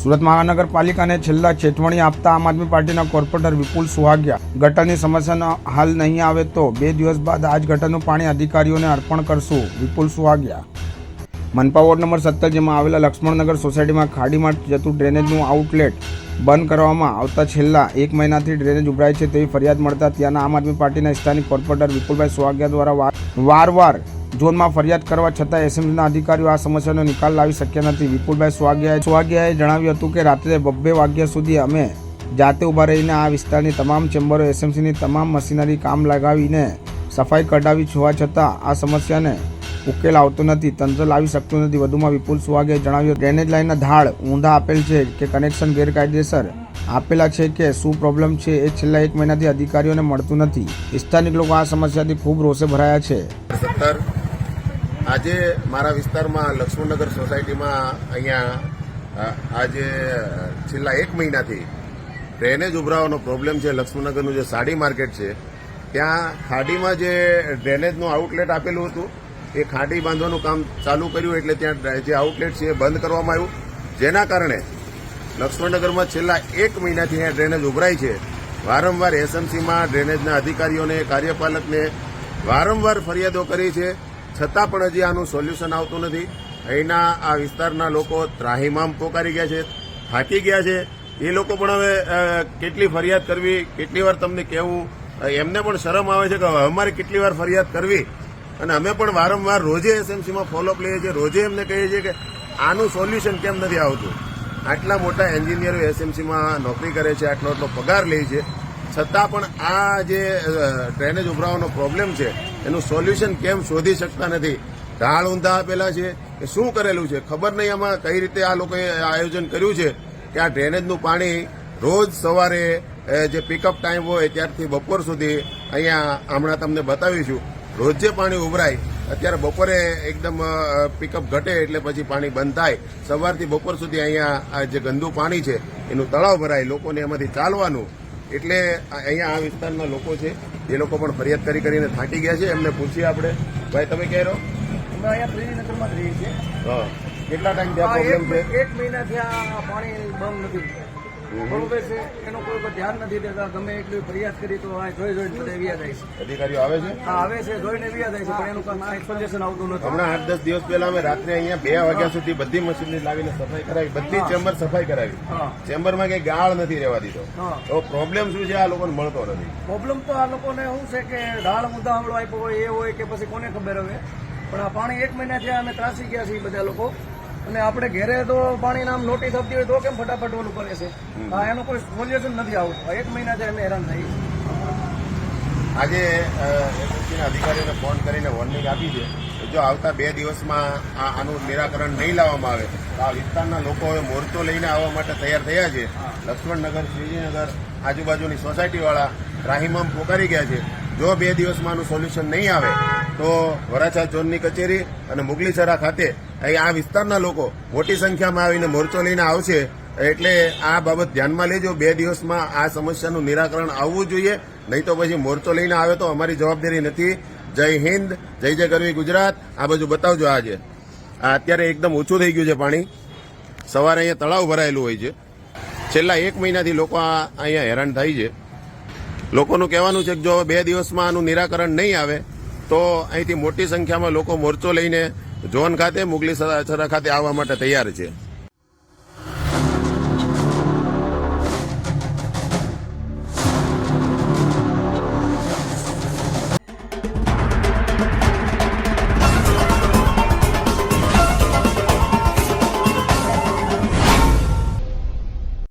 સુરત મહાનગરપાલિકાને છેલ્લા ચેતવણી આપતા આમ આદમી પાર્ટીના કોર્પોરેટર વિપુલ સુહાગિયા ગટરની સમસ્યાનો હાલ નહીં આવે તો બે દિવસ બાદ આ જ ગટરનું પાણી અધિકારીઓને અર્પણ કરશું વિપુલ સુહાગિયા. મનપા વોર્ડ નંબર સત્તર, જેમાં આવેલા લક્ષ્મણનગર સોસાયટીમાં ખાડીમાં જતું ડ્રેનેજનું આઉટલેટ બંધ કરવામાં આવતા છેલ્લા એક મહિનાથી ડ્રેનેજ ઉભરાય છે તેવી ફરિયાદ મળતા ત્યાંના આમ આદમી પાર્ટીના સ્થાનિક કોર્પોરેટર વિપુલભાઈ સુહાગિયા દ્વારા વારવાર ઝોનમાં ફરિયાદ કરવા છતાં એસએમસીના અધિકારીઓ આ સમસ્યાનો નિકાલ લાવી શક્યા નથી. વિપુલભાઈ સ્વાગ્યાએ સ્વાગ્યાએ જણાવ્યું હતું કે રાત્રે બબ્બે વાગ્યા સુધી અમે જાતે ઊભા રહીને આ વિસ્તારની તમામ ચેમ્બરો એસએમસીની તમામ મશીનરી કામ લગાવીને સફાઈ કઢાવી હોવા છતાં આ સમસ્યાને ઉકેલ આવતો નથી, તંત્ર લાવી શકતું નથી. વધુમાં વિપુલ સુવાગે જણાવ્યું ડ્રેનેજ લાઇનના ધાળ ઊંધા આપેલ છે કે કનેક્શન ગેરકાયદેસર આપેલા છે કે શું પ્રોબ્લેમ છે એ છેલ્લા એક મહિનાથી અધિકારીઓને મળતું નથી. સ્થાનિક લોકો આ સમસ્યાથી ખૂબ રોષે ભરાયા છે. આજે મારા વિસ્તારમાં લક્ષ્મણનગર સોસાયટીમાં અહીંયા આજે છેલ્લા એક મહિનાથી ડ્રેનેજ ઉભરાવાનો પ્રોબ્લેમ છે. લક્ષ્મણનગરનું જે સાડી માર્કેટ છે, ત્યાં ખાડીમાં જે ડ્રેનેજનું આઉટલેટ આપેલું હતું, એ ખાડી બાંધવાનું કામ ચાલુ કર્યું એટલે ત્યાં જે આઉટલેટ છે એ બંધ કરવામાં આવ્યું. જેના કારણે લક્ષ્મણનગરમાં છેલ્લા એક મહિનાથી અહીંયા ડ્રેનેજ ઉભરાય છે. વારંવાર એસએમસીમાં ડ્રેનેજના અધિકારીઓને, કાર્યપાલકને વારંવાર ફરિયાદો કરી છે. છતાં પણ હજી આનું સોલ્યુશન આવતું નથી. અહીંના આ વિસ્તારના લોકો ત્રાહીમામ પોકારી ગયા છે, થાકી ગયા છે. એ લોકો પણ હવે કેટલી ફરિયાદ કરવી, કેટલી વાર તમને કહેવું એમને પણ શરમ આવે છે કે હવે અમારે કેટલી વાર ફરિયાદ કરવી. અને અમે પણ વારંવાર રોજે એસએમસીમાં ફોલોઅપ લઈએ છીએ, રોજે એમને કહીએ છીએ કે આનું સોલ્યુશન કેમ નથી આવતું. આટલા મોટા એન્જિનિયરો એસએમસીમાં નોકરી કરે છે આટલો આટલો પગાર લે છે. છતાં પણ આ જે ડ્રેનેજ ઉભરાવાનો પ્રોબ્લેમ છે, એનું સોલ્યુશન કેમ શોધી શકતા નથી? ઢાળ ઊંધા આપેલા છે કે શું કરેલું છે? ખબર નહીં આમાં કઈ રીતે આ લોકોએ આયોજન કર્યું છે કે આ ડ્રેનેજનું પાણી રોજ સવારે જે પિકઅપ ટાઈમ હોય ત્યારથી બપોર સુધી અહીંયા હમણાં તમને બતાવીશું. રોજ પાણી ઉભરાય, અત્યારે બપોરે એકદમ પિકઅપ ઘટે એટલે પછી પાણી બંધ થાય. સવારથી બપોર સુધી અહીંયા આ જે ગંદુ પાણી છે, એનું તળાવ ભરાય. લોકોને એમાંથી ચાલવાનું એટલે અહીંયા આ વિસ્તારના લોકો છે એ લોકો પણ ફરિયાદ કરી કરીને થાકી ગયા છે. એમને પૂછીએ આપણે. ભાઈ તમે કહે રહો? અમે અહીંયા ત્રિનગરમાં જ રહીએ છીએ. હા. કેટલા ટાઈમ ત્યાં એક પ્રોબ્લેમ છે એક મહિનાથી આ પાણી બંધ નથી. બરોબર છે. એનો કોઈ કોઈ ધ્યાન નથી દેતા. ગમે એટલી ફરિયાદ કરી તો આ જોઈ જોઈને બધા વ્યા જાય છે. અધિકારીઓ આવે છે? આવે છે જોઈને વ્યા જાય છે પણ એનું કાંઈ સોલ્યુશન આવતું નથી. હમણાં આઠ દસ દિવસ પહેલા અમે રાત્રે અહીંયા બે વાગ્યા સુધી બધી મશીનરી લાવીને સફાઈ કરાવી બધી ચેમ્બર સફાઈ કરાવી. ચેમ્બરમાં કઈ ગાળ નથી રહેવા દીધો. તો પ્રોબ્લેમ શું છે? આ લોકોને મળતો નથી. પ્રોબ્લેમ તો આ લોકોને શું છે કે ગાળ મુદ્દા હમણાં આપ્યો હોય એ હોય કે પછી કોને ખબર હવે? પણ આ પાણી એક મહિના થયા અમે ત્રાસી ગયા છીએ બધા લોકો. અને આપણે ઘેરે તો પાણી નામ નોટિસ આપતી હોય તો કેમ ફટાફટ ઓલું કરે છે હા એનું કોઈ સોલ્યુશન નથી આવતું. એક મહિના મહિનાથી અમે હેરાન થઈ આજે એસએસસીના અધિકારીઓને ફોન કરીને વોર્નિંગ આપી છે જો આવતા બે દિવસમાં આનું નિરાકરણ નહીં લાવવામાં આવે તો આ વિસ્તારના લોકો હવે મોરચો લઈને આવવા માટે તૈયાર થયા છે. લક્ષ્મણનગર શ્રીજીનગર આજુબાજુની સોસાયટીવાળા રાહીમામ પોકારી ગયા છે. જો બે દિવસમાં આનું સોલ્યુશન નહીં આવે તો વરાછા ઝોનની કચેરી અને મુગલીસરા ખાતે આ વિસ્તારના લોકો મોટી સંખ્યામાં આવીને મોરચો લઈને આવશે. એટલે આ બાબત ધ્યાનમાં લેજો. બે દિવસમાં આ સમસ્યાનું નિરાકરણ આવવું જોઈએ. નહીં તો પછી મોરચો લઈને આવે તો અમારી જવાબદારી નથી. જય હિન્દ, જય જય કરવી ગુજરાત. આ બાજુ બતાવજો આજે. આ અત્યારે એકદમ ઓછું થઈ ગયું છે પાણી. સવારે અહીંયા તળાવ ભરાયેલું હોય છે. છેલ્લા એક મહિનાથી લોકો અહીંયા હેરાન થાય છે. લોકોનું કહેવાનું છે કે જો બે દિવસમાં આનું નિરાકરણ નહીં આવે, તો અહીંથી મોટી સંખ્યામાં લોકો મોરચો લઈને ઝોન ખાતે મુગલી સરા ખાતે આવવા માટે તૈયાર છે.